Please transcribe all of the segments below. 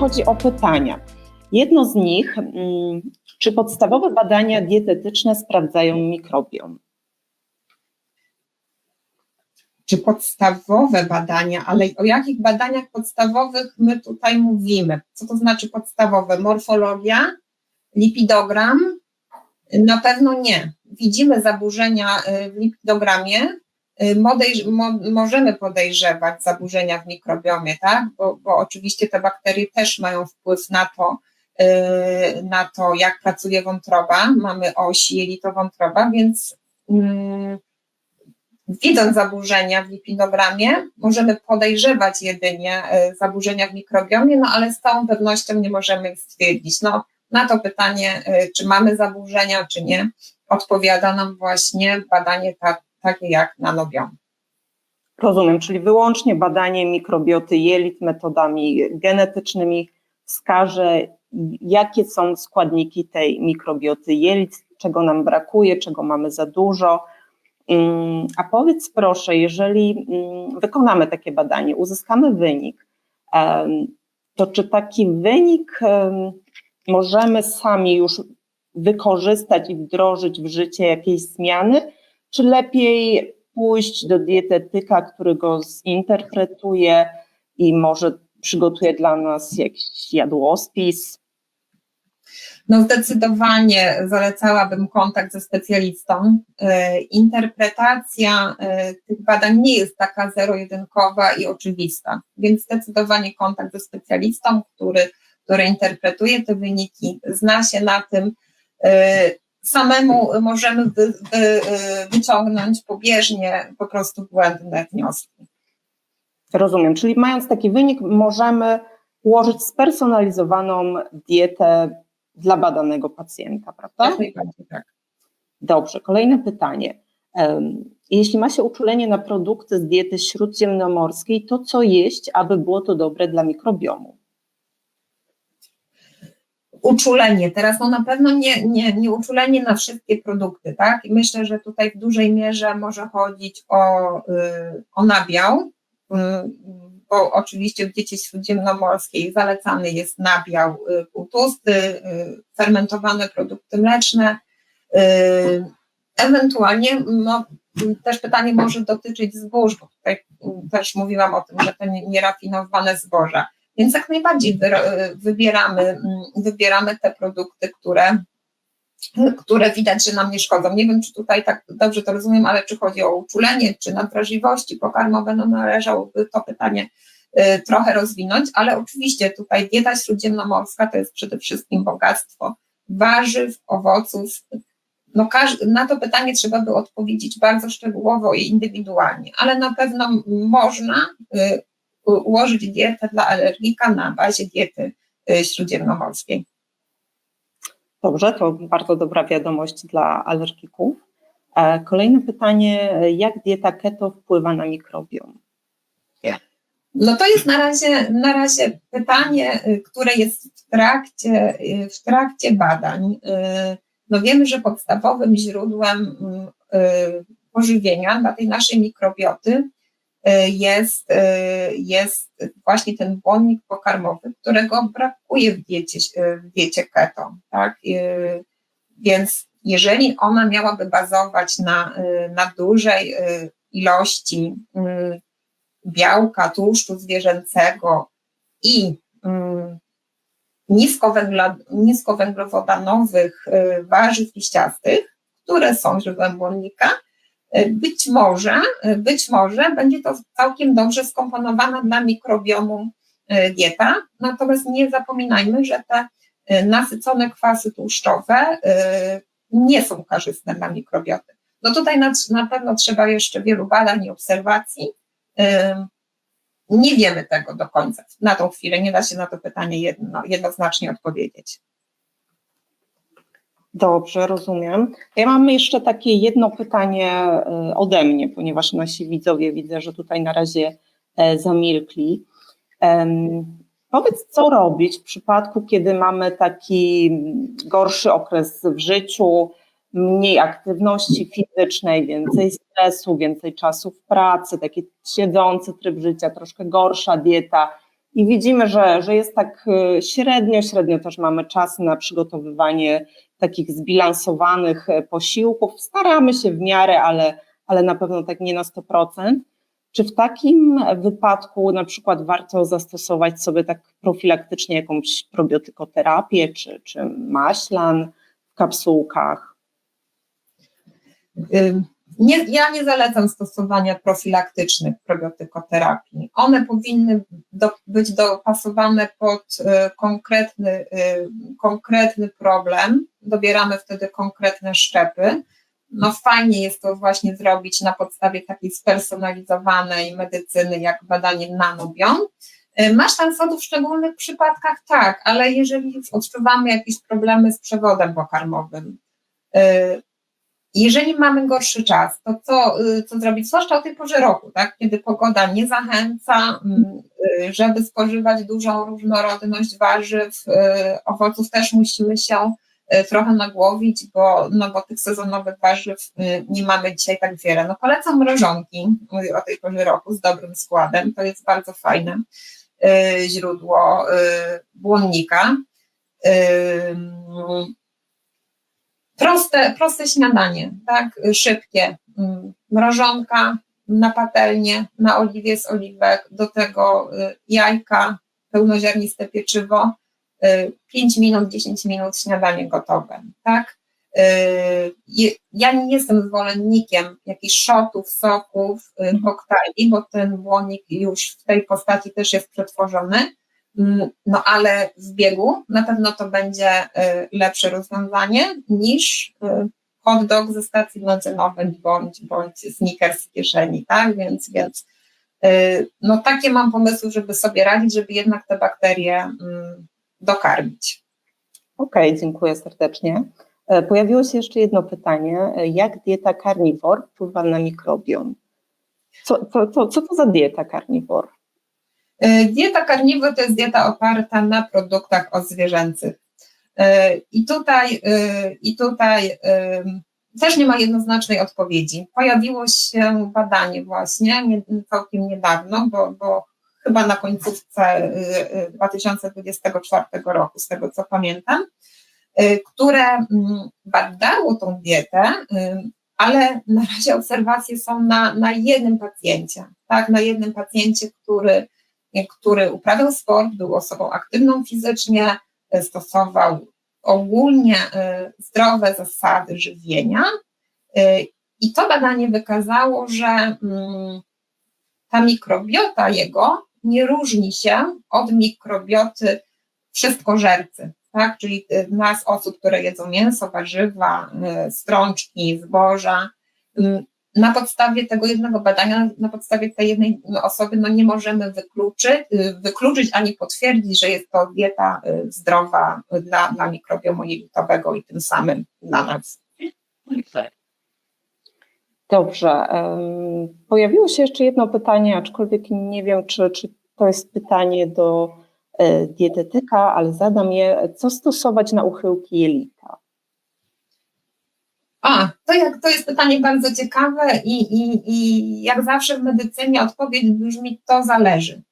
chodzi o pytania, jedno z nich, mm, czy podstawowe badania dietetyczne sprawdzają mikrobiom? czy podstawowe badania, ale o jakich badaniach podstawowych my tutaj mówimy? Co to znaczy podstawowe? Morfologia, lipidogram? Na pewno nie. Widzimy zaburzenia y, w lipidogramie, y, modejrz- mo- możemy podejrzewać zaburzenia w mikrobiomie, tak? Bo, bo oczywiście te bakterie też mają wpływ na to, y, na to, jak pracuje wątroba. Mamy oś jelito-wątroba, więc mm, widząc zaburzenia w lipidogramie, możemy podejrzewać jedynie e, zaburzenia w mikrobiomie, no ale z całą pewnością nie możemy ich stwierdzić. No, na to pytanie, czy mamy zaburzenia, czy nie, odpowiada nam właśnie badanie ta, takie jak nanobiom. Rozumiem, czyli wyłącznie badanie mikrobioty jelit metodami genetycznymi wskaże, jakie są składniki tej mikrobioty jelit, czego nam brakuje, czego mamy za dużo. Mm, A powiedz proszę, jeżeli mm, wykonamy takie badanie, uzyskamy wynik, to czy taki wynik em, możemy sami już wykorzystać i wdrożyć w życie jakieś zmiany, czy lepiej pójść do dietetyka, który go zinterpretuje i może przygotuje dla nas jakiś jadłospis? No zdecydowanie zalecałabym kontakt ze specjalistą. E, Interpretacja e, tych badań nie jest taka zero-jedynkowa i oczywista, więc zdecydowanie kontakt ze specjalistą, który, który interpretuje te wyniki, zna się na tym. Samemu możemy wy, wy, e, wyciągnąć pobieżnie po prostu błędne wnioski. Rozumiem, czyli mając taki wynik, możemy ułożyć spersonalizowaną dietę dla badanego pacjenta, prawda? Jak najbardziej tak. Dobrze, kolejne pytanie. Jeśli ma się uczulenie na produkty z diety śródziemnomorskiej, to co jeść, aby było to dobre dla mikrobiomu? Uczulenie. Teraz no na pewno nie, nie, nie uczulenie na wszystkie produkty, tak? I myślę, że tutaj w dużej mierze może chodzić o, y, o nabiał, y, bo oczywiście w diecie śródziemnomorskiej zalecany jest nabiał y, półtłusty, y, fermentowane produkty mleczne, ewentualnie no, też pytanie może dotyczyć zbóż, bo tutaj też mówiłam o tym, że to nie- nierafinowane zboża. Więc jak najbardziej wy- wybieramy, mm, wybieramy te produkty, które, które widać, że nam nie szkodzą. Nie wiem, czy tutaj tak dobrze to rozumiem, ale czy chodzi o uczulenie, czy nadwrażliwości pokarmowe, no należałoby to pytanie y, trochę rozwinąć, ale oczywiście tutaj dieta śródziemnomorska to jest przede wszystkim bogactwo warzyw, owoców. No na to pytanie trzeba by odpowiedzieć bardzo szczegółowo i indywidualnie, ale na pewno można y, ułożyć dietę dla alergika na bazie diety y, śródziemnomorskiej. Dobrze, to bardzo dobra wiadomość dla alergików. E, Kolejne pytanie, jak dieta keto wpływa na mikrobiom? No to jest na razie, na razie pytanie, y, które jest w trakcie, y, w trakcie badań. No wiemy, że podstawowym źródłem mm, pożywienia dla tej naszej mikrobioty jest, y, jest właśnie ten błonnik pokarmowy, którego brakuje w diecie, w diecie keto. Tak? Y, Więc jeżeli ona miałaby bazować na, y, na dużej y, ilości y, białka, tłuszczu zwierzęcego i mm, niskowęglowodanowych y, warzyw liściastych, które są źródłem błonnika, y, być może, y, być może będzie to całkiem dobrze skomponowana dla mikrobiomu y, dieta, natomiast nie zapominajmy, że te nasycone kwasy tłuszczowe nie są korzystne dla mikrobioty. No tutaj na, na pewno trzeba jeszcze wielu badań i obserwacji, Nie wiemy tego do końca. Na tą chwilę nie da się na to pytanie jedno, jednoznacznie odpowiedzieć. Dobrze, rozumiem. Ja mam jeszcze takie jedno pytanie e, ode mnie, ponieważ nasi widzowie widzę, że tutaj na razie e, zamilkli. Powiedz, co robić w przypadku, kiedy mamy taki gorszy okres w życiu, mniej aktywności fizycznej, więcej stresu, więcej czasu w pracy, taki siedzący tryb życia, troszkę gorsza dieta. I widzimy, że, że jest tak y, średnio, średnio też mamy czas na przygotowywanie takich zbilansowanych e, posiłków. Staramy się w miarę, ale, ale na pewno tak nie na 100%. Czy w takim wypadku na przykład warto zastosować sobie tak profilaktycznie jakąś probiotykoterapię czy, czy maślan w kapsułkach? Nie, ja nie zalecam stosowania profilaktycznych probiotykoterapii. One powinny do, być dopasowane pod y, konkretny, y, konkretny problem. Dobieramy wtedy konkretne szczepy. No fajnie jest to właśnie zrobić na podstawie takiej spersonalizowanej medycyny, jak badanie nanobion. Y, Maślan sodu w szczególnych przypadkach tak, ale jeżeli odczuwamy jakieś problemy z przewodem pokarmowym, y, jeżeli mamy gorszy czas, to co, y, co zrobić? Zwłaszcza o tej porze roku, tak? kiedy pogoda nie zachęca, mm, y, żeby spożywać dużą różnorodność warzyw, y, owoców też musimy się trochę nagłowić, bo, no bo tych sezonowych warzyw nie mamy dzisiaj tak wiele. No polecam mrożonki y, o tej porze roku z dobrym składem, to jest bardzo fajne źródło błonnika. Proste, proste śniadanie, tak, szybkie, mm, mrożonka na patelnię, na oliwie z oliwek, do tego y, jajka, pełnoziarniste pieczywo, 5 minut, 10 minut śniadanie gotowe, tak. Y, Ja nie jestem zwolennikiem jakichś szotów, soków, y, koktajli, bo ten błonik już w tej postaci też jest przetworzony, No ale w biegu na pewno to będzie y, lepsze rozwiązanie niż y, hot dog ze stacji benzynowej bądź, bądź sneakers w kieszeni, tak? Więc, więc y, no takie mam pomysły, żeby sobie radzić, żeby jednak te bakterie mm, dokarmić. Okej, dziękuję serdecznie. E, Pojawiło się jeszcze jedno pytanie. E, Jak dieta carnivore wpływa na mikrobiom? Co, co, co, co to za dieta carnivore? Y, Dieta karniwy to jest dieta oparta na produktach odzwierzęcych. Y, I tutaj, y, i tutaj też nie ma jednoznacznej odpowiedzi. Pojawiło się badanie właśnie nie- całkiem niedawno, bo, bo chyba na końcówce y, y, 2024 roku, z tego co pamiętam, które mm, badało tą dietę, ale na razie obserwacje są na, na jednym pacjencie, tak, na jednym pacjencie, który który uprawiał sport, był osobą aktywną fizycznie, e, stosował ogólnie e, zdrowe zasady żywienia. E, I to badanie wykazało, że mm, ta mikrobiota jego nie różni się od mikrobioty wszystkożercy, tak? czyli nas, osób, które jedzą mięso, warzywa, strączki, zboża. Na podstawie tego jednego badania, na podstawie tej jednej osoby, no nie możemy wykluczyć, y, wykluczyć ani potwierdzić, że jest to dieta y, zdrowa dla, dla mikrobiomu jelitowego i tym samym dla nas. Dobrze. Pojawiło się jeszcze jedno pytanie, aczkolwiek nie wiem, czy, czy to jest pytanie do e, dietetyka, ale zadam je. Co stosować na uchyłki jelita? A, to, jak, to jest pytanie bardzo ciekawe i, i, i jak zawsze w medycynie odpowiedź brzmi, to zależy.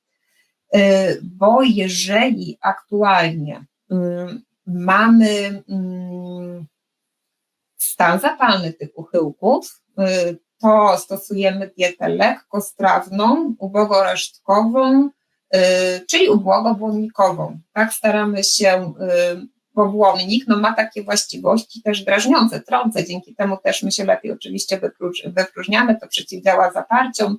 Y, Bo jeżeli aktualnie ym, mamy ym, stan zapalny tych uchyłków, y, to stosujemy dietę lekkostrawną, ubogoresztkową, y, czyli ubłogobłonnikową. Tak staramy się bo błonnik no, ma takie właściwości też drażniące, trące, dzięki temu też my się lepiej oczywiście wypróż, wypróżniamy, to przeciwdziała zaparciom,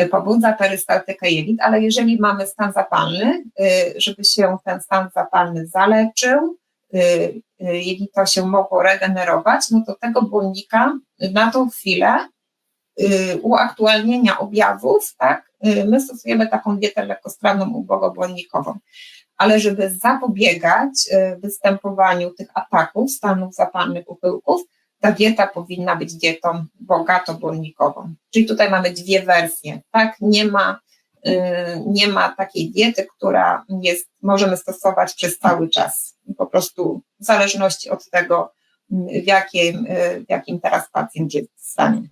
y, pobudza perystaltykę jelit, ale jeżeli mamy stan zapalny, y, żeby się ten stan zapalny zaleczył, y, jelito się mogło regenerować, no to tego błonnika na tą chwilę uaktualnienia objawów, tak, my stosujemy taką dietę lekkostrawną ubogobłonnikową ale żeby zapobiegać y, występowaniu tych ataków, stanów zapalnych uchyłków, ta dieta powinna być dietą bogato-błonnikową. Czyli tutaj mamy dwie wersje, tak? Nie ma, y, nie ma takiej diety, która jest, możemy stosować przez cały czas. Po prostu w zależności od tego, w jakim, y, w jakim teraz pacjent jest w stanie.